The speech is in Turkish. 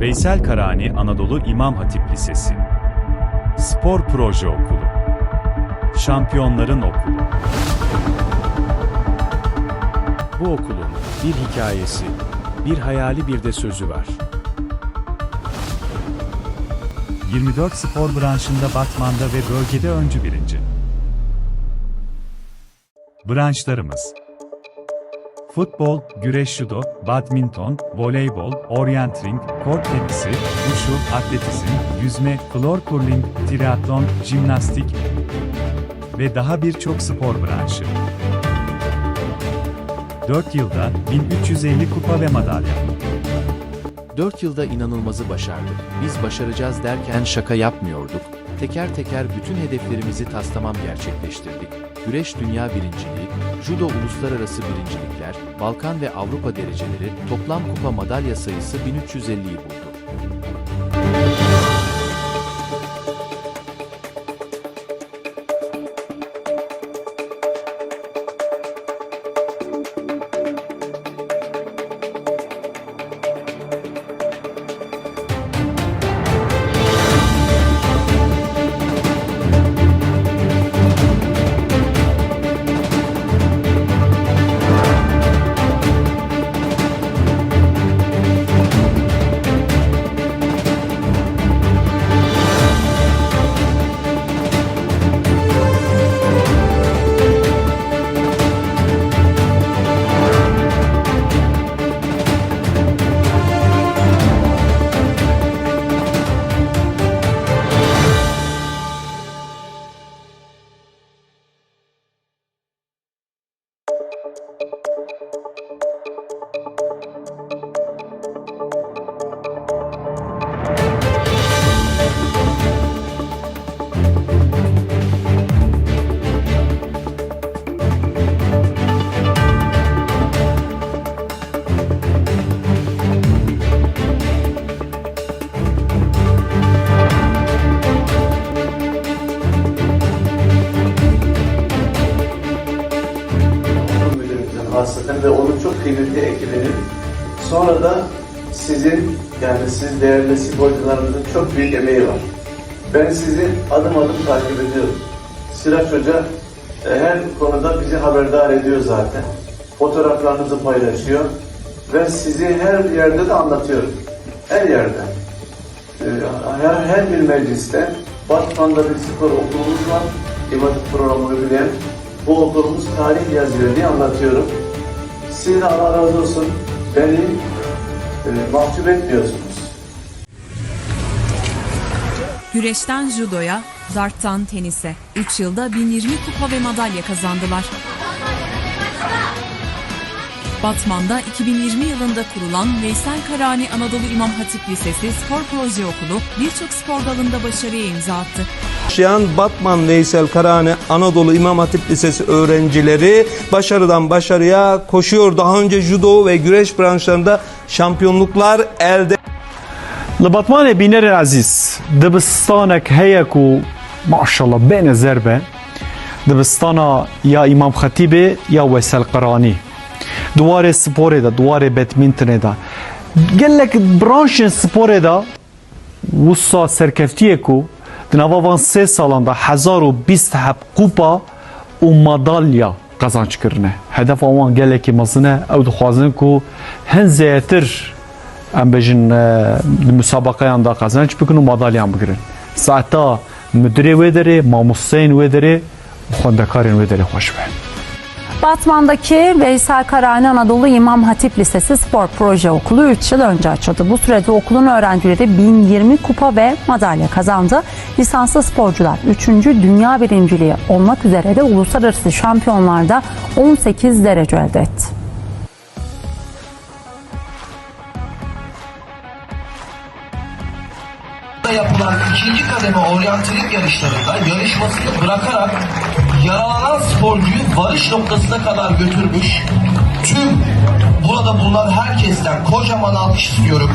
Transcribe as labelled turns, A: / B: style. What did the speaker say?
A: Veysel Karani Anadolu İmam Hatip Lisesi Spor Proje Okulu Şampiyonların Okulu Bu okulun bir hikayesi, bir hayali bir de sözü var. 24 spor branşında Batman'da ve bölgede öncü birinci. Branşlarımız Futbol, güreş judo, badminton, voleybol, orientering, kort tenisi, wushu, atletizm, yüzme, floor curling, triatlon, jimnastik ve daha birçok spor branşı. 4 yılda 1350 kupa ve madalya.
B: 4 yılda inanılmazı başardık. Biz başaracağız derken şaka yapmıyorduk. Teker teker bütün hedeflerimizi taslamam gerçekleştirdik. Güreş dünya birinciliği, judo uluslararası birincilikler, Balkan ve Avrupa dereceleri, toplam kupa madalya sayısı 1350'yi buldu.
C: Hasreten ve onun çok kıymetli ekibinin sonra da sizin yani siz değerli sporcularımızın çok büyük emeği var. Ben sizi adım adım takip ediyorum. Sıraç Hoca e, her konuda bizi haberdar ediyor zaten. Fotoğraflarınızı paylaşıyor ve sizi her yerde de anlatıyorum. Her yerde. E, Her, her bir mecliste Batman'da bir spor okulumuz var. İmatik programı uygulayan. Bu okulumuz tarih yazıyor diye anlatıyorum. Siz Allah razı olsun. Beni e, mahcup etmiyorsunuz.
D: Güreşten judoya, darttan tenise 3 yılda 1020 kupa ve madalya kazandılar. Batman'da 2020 yılında kurulan Veysel Karani Anadolu İmam Hatip Lisesi Spor Proje Okulu birçok spor dalında başarıya imza attı.
E: Yaşayan Batman Veysel Karani Anadolu İmam Hatip Lisesi öğrencileri başarıdan başarıya koşuyor. Daha önce judo ve güreş branşlarında şampiyonluklar elde
F: لبطمان بینر عزیز دبستانک هەیە و ماشەڵە بێنە زەربە دبستانە یا ئیمام خەتیبێ یا وەسەل قڕانی دوارێ سپۆرێدا دوارێ بەتمینتنێدا gelek branşên sporê da wisa serkeftiyek û di nava van sê salan da hezar û bîst heb kupa û madalya qezanç kirine. Hedef wan gelekî mezin e ew dixwazin ku hin zêtir em bêjin di müsabaqeyan da qezanç bikin û madalyan bigirin. Saeta müdirê wê derê, mamosteyên wê derê, xwendekarên wê.
G: Batman'daki Veysel Karani Anadolu İmam Hatip Lisesi Spor Proje Okulu 3 yıl önce açıldı. Bu sürede okulun öğrencileri 1020 kupa ve madalya kazandı. Lisanslı sporcular 3. Dünya birinciliği olmak üzere de uluslararası şampiyonlarda 18 derece elde etti.
H: yapılan ikinci kademe oryantalık yarışlarında yarışmasını bırakarak yaralanan sporcuyu varış noktasına kadar götürmüş tüm burada bulunan herkesten kocaman alkış istiyorum.